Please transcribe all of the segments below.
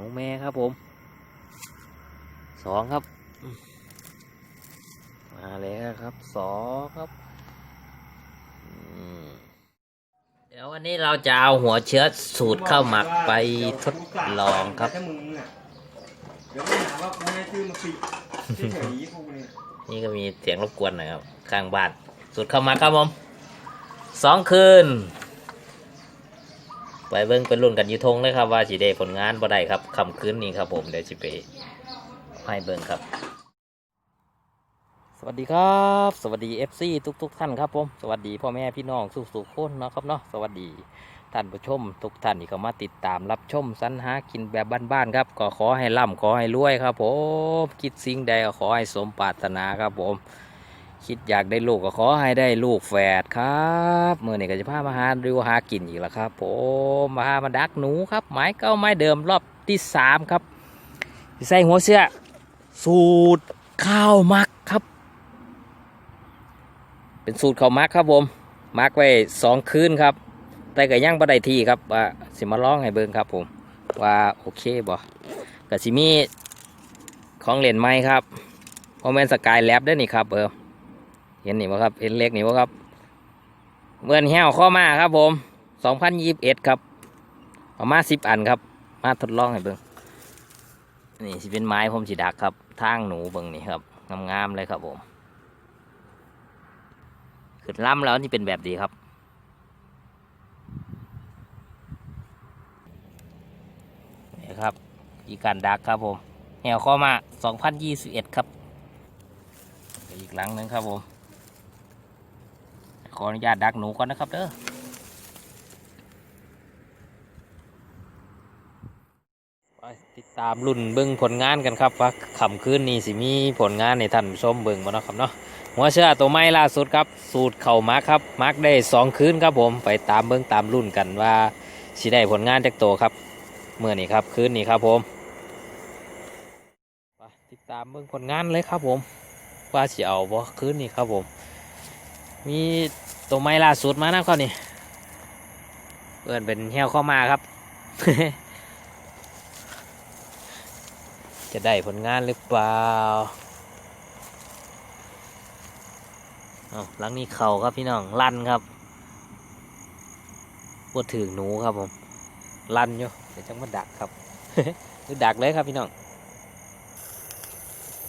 นูแม่ครับผมสองครับ มาแล้วครับสองครับอืมเดี๋ยววันนี้เราจะเอาหัวเชื้อสูตรข้าวหมักไปทดลองครับถ้ามึงอะเดี๋ยวมึงหาว่ากูให้ชื่อมาปิเฉยๆกูเนี่ยนี่ก็มีเสียงรบกวนหน่อยครับข้างบ้านสูตรข้าวหมักครับผมสองคืน ไปเบิ้งเป็นรุ่นกันยูทงเลยครับว่าสีเดผลงานบ่ได้ครับคำคืนนี้ครับผมเดี๋ยวสิไปให้เบิ้งครับ สวัสดีครับ สวัสดี FC ทุกทุกๆท่านครับผมสวัสดีพ่อแม่พี่น้องสุสุขคนเนาะครับเนาะสวัสดีท่านผู้ชม ทุกท่านที่เข้ามาติดตามรับชมสรรหากินแบบบ้านๆครับ ก็ขอให้ร่ำขอให้รวยครับผมคิดสิ่งใดก็ขอให้สมปรารถนาครับผม คิดอยากได้ลูกก็ขอให้ได้ลูกแฝดครับเมื่อนี้ก็จะพามาหาดูหากินอีกแล้วครับผมมาหามาดักหนูครับไม้เก้าไม้เดิมรอบที่สามครับใส่หัวเสื้อ สูตรข้าวมักครับ เป็นสูตรข้าวมักครับผมมักไว้สองคืนครับ แต่ก็ยังบ่ได้ที่ครับว่าสิมาลองให้เบิ่งครับผม ว่าโอเคบ่ก็สิมีของเล่นใหม่ครับโมเมนสกายแลบได้นี่ครับเออ เห็นนี่บ่ครับ เห็นเล็กนี่บ่ครับเมื่อนแห้วข้อมาครับผม2021ครับเอามา10อันครับ มาทดลองให้เบิ่งนี่สิเป็นไม้ผมสิดักครับ ทางหนูเบิ่งนี่ครับงามๆเลยครับผมขึ้นล่ำแล้วนี่เป็นแบบดีครับ นี่ครับอีการดักครับผมแหวข้อมา2021ครับ อีกหลังนึงครับผม ขออนุญาตดักหนูก่อนนะครับเด้อไปติดตามรุ่นเบิ้งผลงานกันครับว่าค่ำคืนนี้สิมีผลงานในท่านผู้ชมเบิ้งบ่เนาะครับเนาะหัวเชื่อตัวไม้ล่าสุดครับ สูตรเข่ามาร์คครับมาร์คได้สองคืนครับผมไปตามเบิ้งตามรุ่นกันว่าสิได้ผลงานจากตัวครับเมื่อนี้ครับคืนนี้ครับผมไปติดตามเบิ้งผลงานเลยครับผม ว่าสิเอาบ่คืนนี้ครับผม มี ตัวไม้ล่าสุดมานะครับนี่เพื่อนเป็นเหี้ยวเข้ามาครับ จะได้ผลงานหรือเปล่าเอาหลังนี้เข่าครับพี่น้องลั่นครับปวดถึงหนูครับผมลั่นอยู่เดี๋ยวจะมาดักครับคือดักเลยครับพี่น้อง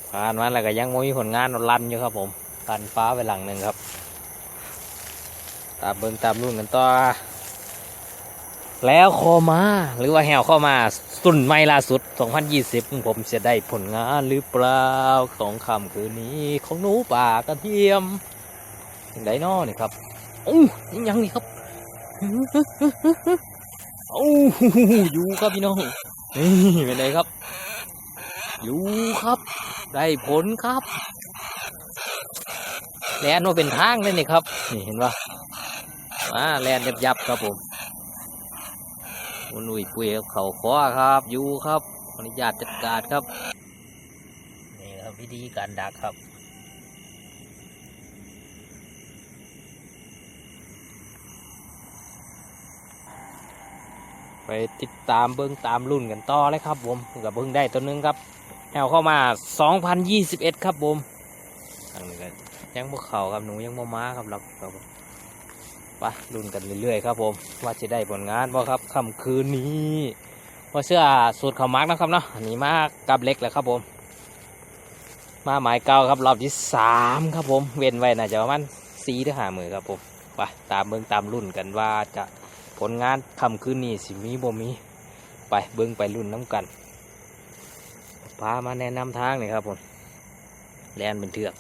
ผ่านมาแล้วก็ยังม่มีผลงานลั่นอยู่ครับผมกันฟ้าไปหลังหนึ่งครับ ตามเบิ่งตามรุ่นกันต่อ แล้วคอมา หรือว่าแหวเข้อมาสุนไม่ล่าสุด 2020 ผมจะได้ผลงานหรือเปล่าของคำคืนนี้ของหนูป่ากระเทียมไดนอนี่ครับโอ้ยังยังนี่ครับโอ้อยู่ครับพี่น้องนี่เป็นไงครับ อยู่ครับ ได้ผลครับ แลนว่เป็นทางเลยนี่ครับ นี่เห็นปะ มาแลนยับยับครับผมนุ่ยปุยเขาคอครับอยู่ครับอนุญาตจัดการครับนี่ครับวิธีการดักครับไปติดตามเบิ้งตามรุ่นกันต่อเลยครับผมกับเบิ้งได้ตัวนึงครับแหวเข้ามา 2021 ครับผมอันนี้ก็ยังบ่เข่าครับหนูยังบ่มาครับเรา ไปรุ่นกันเรื่อยๆครับผมว่าจะได้ผลงานบ่ครับค่ำคืนนี้ว่าเสื้อสูตรขาวมักนะครับเนาะอันนี้มากกับเล็กแล้วครับผม มาหมายเก่าครับรอบที่สามครับผมเว้นไว้น่าจะประมาณสี่ถึงห้ามือครับผมไปตามเบิ้งตามรุ่นกันว่าจะผลงานค่ำคืนนี้สิมีบ่มีไปเบิ้งไปรุ่นน้ำกันพามาแนะนำทางนี่ครับผมแลนเป็นเถือก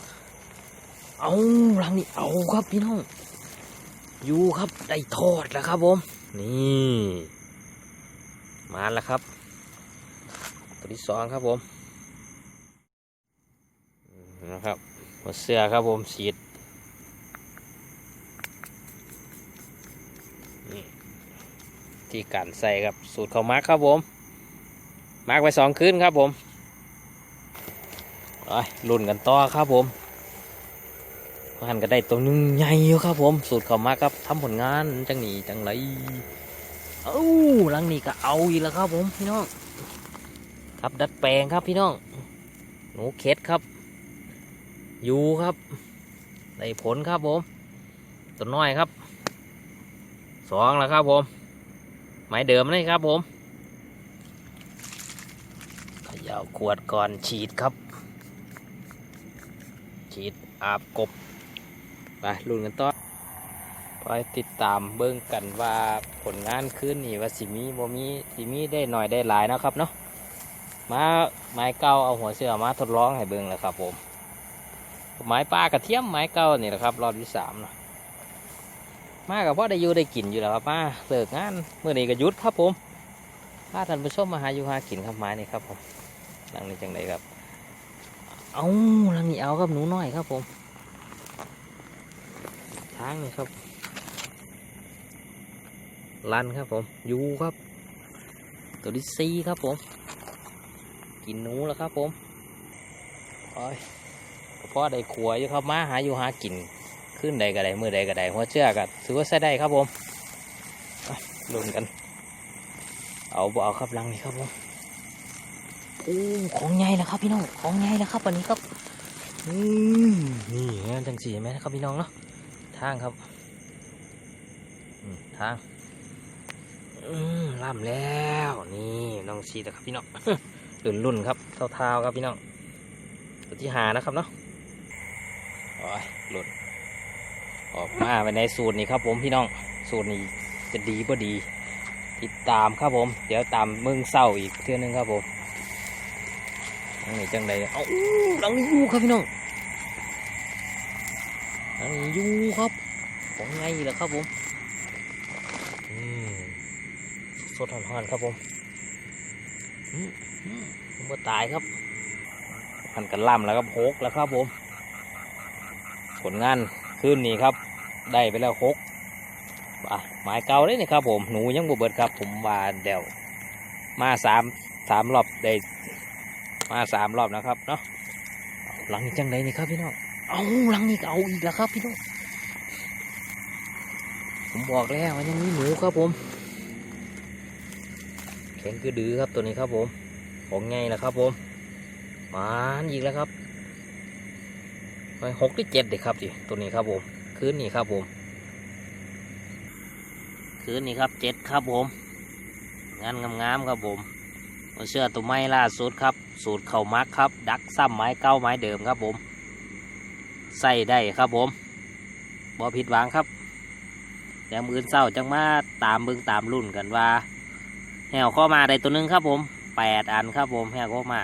เอาหลังนี้เอาครับพี่น้อง ยู่ครับได้ทอดแล้วครับผม นี่ มาแล้วครับ ตัวที่สองครับผมนะครับหัวเสื้อครับผมสีดนี่ที่การใส่ครับสูตรเของมาร์คครับผมมาร์คไปสองคืนครับผมไปรุ่นกันต่อครับผม หันก็ได้ตัวหนึงใหญ่อยู่ครับผม สูตรเขามาครับทำผลงานจังหนีจังไรเอ้าลังนี้ก็เอาอีกแล้วครับผมพี่น้อง ครับดัดแปลงครับพี่น้อง หนูเข็ดครับอยู่ครับได้ผลครับผม ตัวน้อยครับสองแล้วครับผมไม้เดิมเลยครับผมขย่าขวดก่อนฉีดครับ ฉีดอาบกบ ไปลุ้นกันต่อไปติดตามเบิ่งกันว่าผลงานคืนนี้ว่าสิมีบ่มีสิมีได้หน่อยได้หลายนะครับเนาะมาไม้เก่าเอาหัวเสือมาทดลองให้เบิ่งแล้วครับผมไม้ปลากระเทียมไม้เก่านี่แหละครับ รอบที่สามเนาะมากับพ่อได้อยู่ได้กินอยู่แล้วครับมาเลิกงานเมื่อนี้ก็ยุดครับผมพาท่านผู้ชมมาหาอยู่หากินครับไม้นี่ครับผมหลังนี้จังไดครับ เอาหลังนี้เอาครับหนูน้อยครับผม ทางนี่ครับลันครับผมยูครับ ตัวที่ซีครับผม กินหนูแล้วครับผมโอ้ยพ่อได้ขัวอยู่ครับมาหาอยู่หากินขึ้นใดก็ได้มือใดก็ได้หัวเชือกก็ถือว่าใช้ได้ครับผมลุ้นกัน เอาบ่เอาครับลังนี่ครับผมโอ้ของใหญ่แล้วครับพี่น้องของใหญ่แล้วครับวันนี้ครับอืมนี่จังสีไหมครับพี่น้องเนาะ ทางครับทางล่ำแล้วนี่น้องชีนะครับพี่น้องรุ่นรุ่นครับเท่าๆครับพี่น้องตัวที่หานะครับเนาะโอ้ยหลุดออกมาไปในสูตรนี้ครับผมพี่น้องสูตรนี้จะดีบ่ดี ติดตามครับผม เดี๋ยวตามมึงเศร้าอีกเทื่อนึงครับผมอันนี้จังใดเอาอู้หลังนี้อยู่ครับพี่น้อง อันนี้ยูครับของไงเหรอครับผมอืมสดหอนๆครับผมอืมอืมผมว่าตายครับพันกันล่ำแล้วครับหกแล้วครับผม ผลงานคืนนี้ครับ ได้ไปแล้วหกอะหมายเก่าเลยนี่ครับผมหนูยังบ่เบิดครับ ผมว่าเดี๋ยวมาสามสามรอบได้มาสามรอบนะครับเนาะเอาหลังนี้จังไดนี่ครับพี่น้อง เอาลังนี้ก็เอาอีกแล้วครับพี่น้องผมบอกแล้วว่ายังมีหนูครับผม แข็งคือดื้อครับตัวนี้ครับผม ของไงล่ะครับผมมานอีกแล้วครับไปหกที่เจ็ดเด็กครับจิตัวนี้ครับผมคืนนี้ครับผม คืนนี้ครับเจ็ดครับผม งานงามๆครับผมเอาเสื้อตัวไม้ล่าสุดครับ สูตรเข่ามักครับ ดักซ้ำไม้เก้าไม้เดิมครับผม ใส่ได้ครับผมบ่ผิดหวังครับเดี๋ยวมืออนเศร้าจังมาตามเบิ่งตามรุ่นกันว่าแหวข้อมาได้ตัวหนึงครับผมแปดอันครับผมแหวข้อมา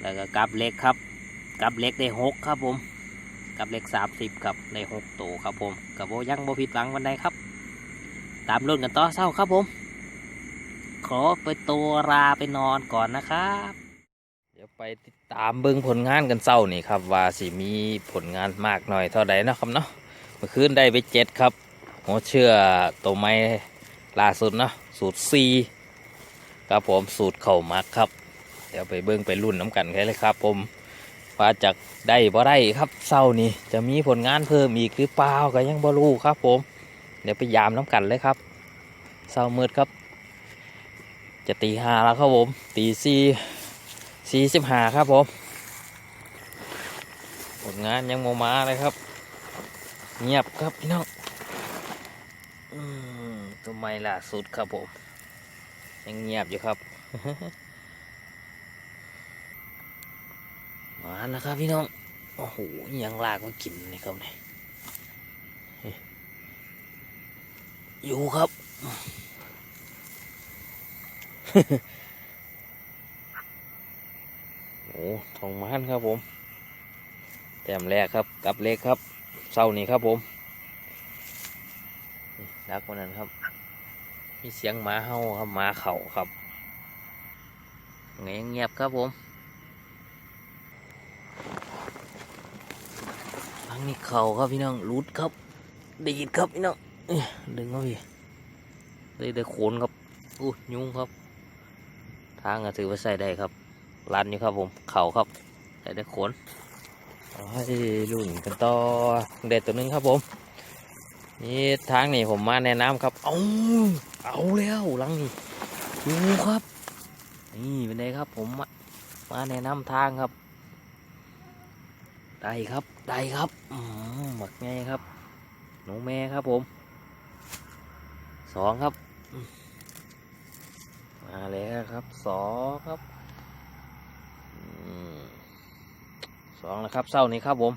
แล้วก็กับเล็กครับ กับเล็กได้หกครับผม กับเล็กสามสิบครับได้หกตัวครับผมกับโบยังบ่ผิดหวังวันใดครับ ตามรุ่นกันต่อเศร้าครับผม ขอไปตัวลาไปนอนก่อนนะครับ ไปติดตามเบิ่งผลงานกันเศร้านี่ครับ ว่าสิมีผลงานมากหน่อยเท่าใดเนาะครับเนาะเมื่อคืนได้ไปเจ็ดครับหัวเชื่อตัวไม้ล่าสุดเนาะสูตรซีครับผมสูตรเข่ามักครับ เดี๋ยวไปเบิ่งไปรุ่นน้ำกันแค่เลยครับผมว่าจะได้บ่ได้ครับเศร้านี่จะมีผลงานเพิ่มอีกหรือเปล่าก็ยังบ่รู้ครับผม เดี๋ยวไปยามน้ำกันเลยครับเศร้ามืดครับ จะตีห้าแล้วครับผมตีสี่ สี่สิบห้าครับผมผลงานยังโมมาเลยครับ เงียบครับพี่น้องอืมตัวไมล่าสุดครับผม ยังเงียบอยู่ครับมาแล้วครับพี่น้องโอ้โหยังลากมากินนี่ครับเนี่ยอยู่ครับ โอ้ทองม้านครับผม แต้มแรกครับ กับเล็กครับเศร้านี้ครับผมนี่ดักวันนั้นครับ มีเสียงหมาเห่าครับหมาเข่าครับเงียบเงียบครับผมทางนี้เข่าครับพี่น้องรูดครับดีดครับพี่น้องดึงครับพี่ได้ได้โขนครับอู้ยุงครับ ทางก็ถือว่าใส่ได้ครับรันอยู่ครับผม เขาครับได้ได้ขนเอาให้รุ่นกันต่อเด็ดตัวหนึงครับผมนี่ทางนี่ผมมาแนะนำครับ เอาเอาแล้วหลังนี่ดูครับ นี่เป็นไงครับ ผมมามาแนะนำทางครับ ได้ครับได้ครับหมักไงครับหนูแม่ครับผมสองครับมมาแล้วครับสองครับอืม สองนะครับเศร้านี้ครับผม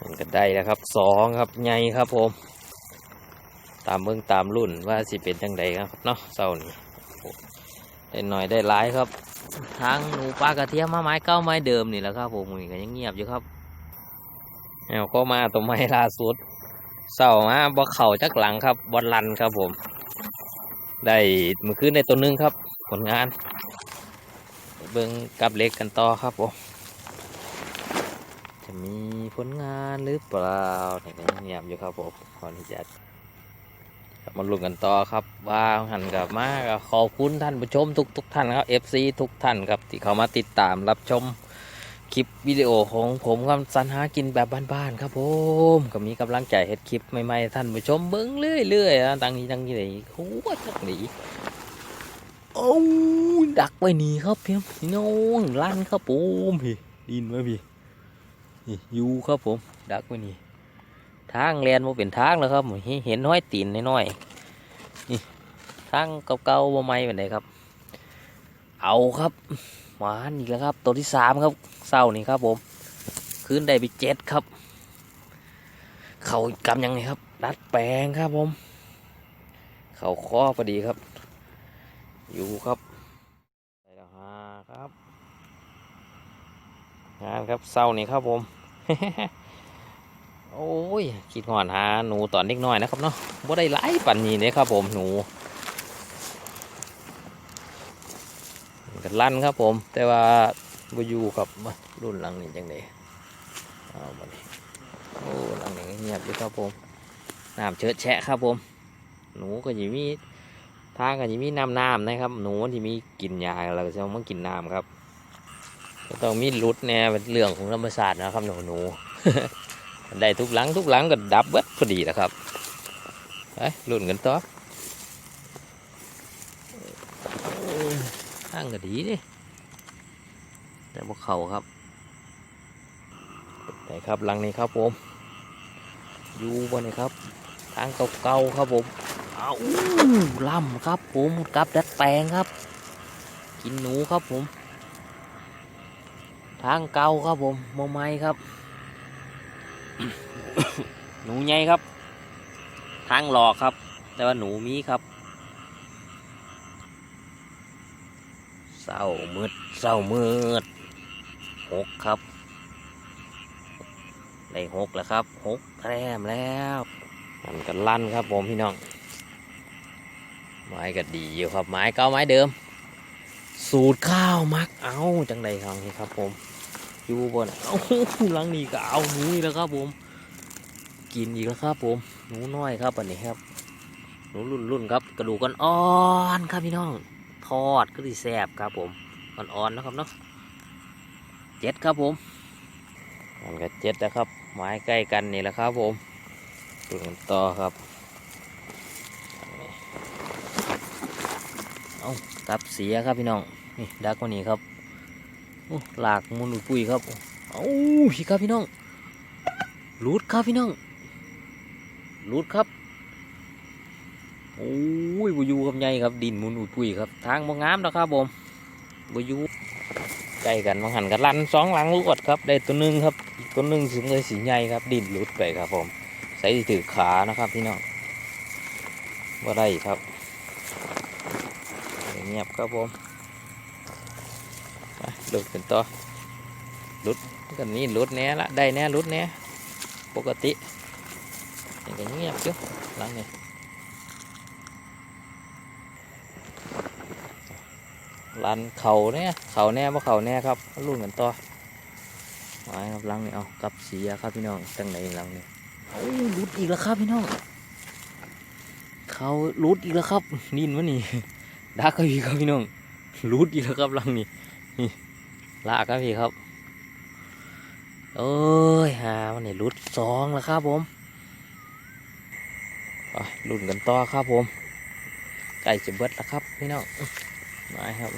มันก็ได้แล้วครับสองครับไงครับผม ตามเบื้องตามรุ่นว่าสิเป็นจังใดครับเนาะเศร้านี้ได้หน่อยได้หลายครับทางหนูปลากระเทียมมาไม้เก้าไม้เดิมนี่แหละครับผมนี่ก็ยังเงียบอยู่ครับแล้วก็มาตัวไม้ล่าสุดเศร้ามาบ่เข่าจักหลังครับบอลลันครับผม ได้มือขึ้นในตัวหนึงครับ ผลงาน เบิ่งกับเล็กกันต่อครับผมจะมีผลงานหรือเปล่าเนี่ยยังเงียบอยู่ครับผมขออนุญาตมาลุ้นกันต่อครับว่าหันกลับมาขอบคุณท่านผู้ชมทุกทุกท่านครับ FC ทุกท่านครับที่เข้ามาติดตามรับชมคลิปวิดีโอของผมครับสรรหากินแบบบ้านๆครับผมก็มีกำลังใจเฮ็ดคลิปใหม่ๆท่านผู้ชมเบิ้งเรื่อยๆนะตั้งนี้ตังนี้เลยโอ้ยจักหนีโอ้ดักไว้หนีครับพี่น้องลั่นครับผมพี่ดินไว้พี่นี่อยู่ครับผม ดักไว้นี่ทางแลนมาเป็นทางแล้วครับเห็นห้อยตีนน้อยๆนี่ทางเก่าๆบ่ไม่เป็นไรครับ เอาครับหวานอีกแล้วครับ ตัวที่สามครับเศร้านี่ครับผมคืนได้ไปเจ็ดครับ เขากำยังไงครับ ดัดแปลงครับผม เขาข้อพอดีครับ อยู่ครับได้แล้วฮะครับ งานครับเศร้านี่ครับผม โอ้ยคิดหอนหาหนูตอนเด็กน้อยนะครับเนาะบ่ได้หลายปันนี้เนี่ยครับผมหนูกันลั่นครับผม แต่ว่าบอยู่กับรุ่นหลังนี่จังไดเอามาดิโอ้หลังนี้เงียบอยู่ครับผมน้ำเชิดแฉะครับผม หนูก็จะมี ทางก็จะมีน้ำน้ำนะครับ หนูที่มีกินยาเราจะมากินน้ำครับต้องมีรุดแน่เป็นเรื่องของธรรมศาสตร์นะครับหนูหนูได้ทุกหลังทุกหลังก็ดับเบิดพอดีแล้วครับไปลุ้นกันต่อทางก็ดีนี่แต่พวกเขาครับไหนครับหลังนี้ครับผม อยู่บนนี้ครับ ทางเก่าๆครับผม อาล่ำครับผมกับดัดแปลงครับ กินหนูครับผม ทางเก่าครับผมโมไม้ครับ หนูใหญ่ครับ ทางหลอกครับ แต่ว่าหนูมีครับเศร้ามืดเศร้ามืดหกครับได้หกแล้วครับหกแต้มแล้วมันกันลั่นครับผมพี่น้อง ไม้ก็ดีอยู่ครับไม้เก่าไม้เดิม สูตรข้าวมักเอาจังใดครับนี่ครับ ผมอยู่บนเอาหลังนี้ก็เอาหนูอีกแล้วครับผม กินอีกแล้วครับ ผมหนูน้อยครับอันนี้ครับหนูรุ่นรุ่นครับ กระดูกกันอ่อนครับพี่น้อง ทอดก็ดีแซ่บครับ ผมอ่อนๆนะครับเนาะเจ็ดครับผมมันก็เจ็ดนะครับไม้ใกล้กันนี่แหละครับผมดูกันต่อครับ เอาตับเสียครับพี่น้องนี่ดักว่านี้ครับหลากมุนอุยปุยครับเอาพี่ครับพี่น้องรูดครับพี่น้องรูดครับโอ้ยบุยูกับใหญ่ครับดินมุนอุดปุยครับทางบ่งงามนะครับผมบุยูใกล้กันบางหันกันลันสองหลังรวดครับได้ตัวหนึ่งครับอีกตัวหนึ่งสูงเลยสีใหญ่ครับ ดินหลุดไปครับผมใส่ถือขานะครับพี่น้องว่าได้ครับ เงียบครับผมไปลุดกันต่อลุดกันนี้ลุดแน่ละได้แน่ลุดแน่ปกตินี่ก็เงียบอยู่หลังนี่รันเข่าเนี่ยเข่าแน่ว่าเข่าแน่ครับมาลุ้นกันต่อมาครับหลังนี่เอากับเสียครับพี่น้องตั้งไหนหลังนี่โอ้ยหลุดอีกแล้วครับพี่น้องเขาลุดอีกแล้วครับนินวะนี่ ดักก็อีกครับพี่น้องหลุดอีกแล้วครับลังนี่นี่ลากครับพี่ครับเอ้ยหามันนี่รุดสองแล้วครับผมไปลุ้นกันต่อครับผมไก่จะเบิดแล้วครับพี่น้องมาครับ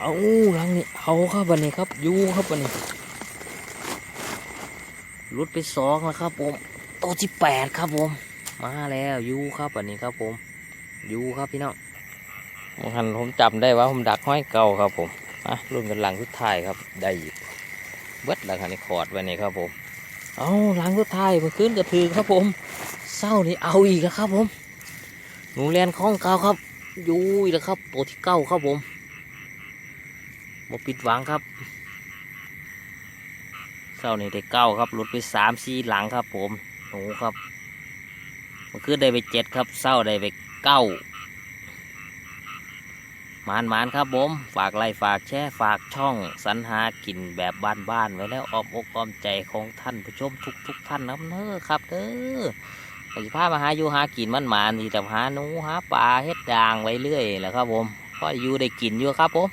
เอาลังนี้เอาครับวันนี้ครับยูครับวันนี้รุดไปสองแล้วครับผมตัวที่แปดครับผม มาแล้วยูครับวันนี้ครับผมยูครับพี่น้อง หันผมจำได้ว่าผมดักห้อยเก่าครับผมอะรุ่นกันหลังสุดท้ายครับ ได้อีกเบิดแล้วครับนี่ขอดไว้นี่ครับผม เอาหลังสุดท้ายมื่อคืนกระถือครับผมเศร้านี่เอาอีกแล้วครับผมหนูเรียนของเก่าครับยูอีกแล้วครับตัวที่เก้าครับผมมาปิดหวังครับเศร้านี่ได้เก้าครับหลุดไปสามสี่หลังครับผมหนูครับมื่อคืนได้ไปเจ็ดครับเศร้าได้ไปเก้า มานมานครับผม ฝากไลค์ฝากแชร์ฝากช่องสรรหากินแบบบ้านๆไว้แล้วออมอกออมใจของท่านผู้ชมทุกทุกๆท่านนะเน้อครับเด้อปฏิภามาหาอยู่หากินมันหมานที่แต่หาหนูหาปลาเฮ็ดด่างไว้เรื่อยแหละครับผมก็อยู่ได้กินอยู่ครับผม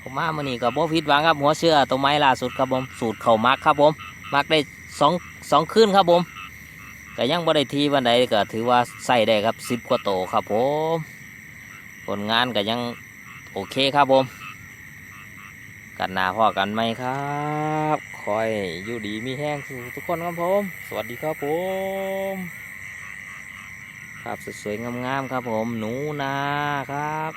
ผมมาเมื่อนี้กับโบ่ผิดหวังครับหัวเชื่อตัวไม้ล่าสุดครับผมสูตรเข่ามักครับผมมักได้สองสองคืนครับผมแต่ยังบ่ได้ทีวันใดก็ถือว่าใส่ได้ครับสิบกว่าโตครับผมผลงานก็ยัง โอเคครับผม กันนาพ่อกันไหมครับคอยอยู่ดีมีแห้งสู่ทุกคนครับผม สวัสดีครับผมภาพสวยๆงามๆครับผม หนูนาครับ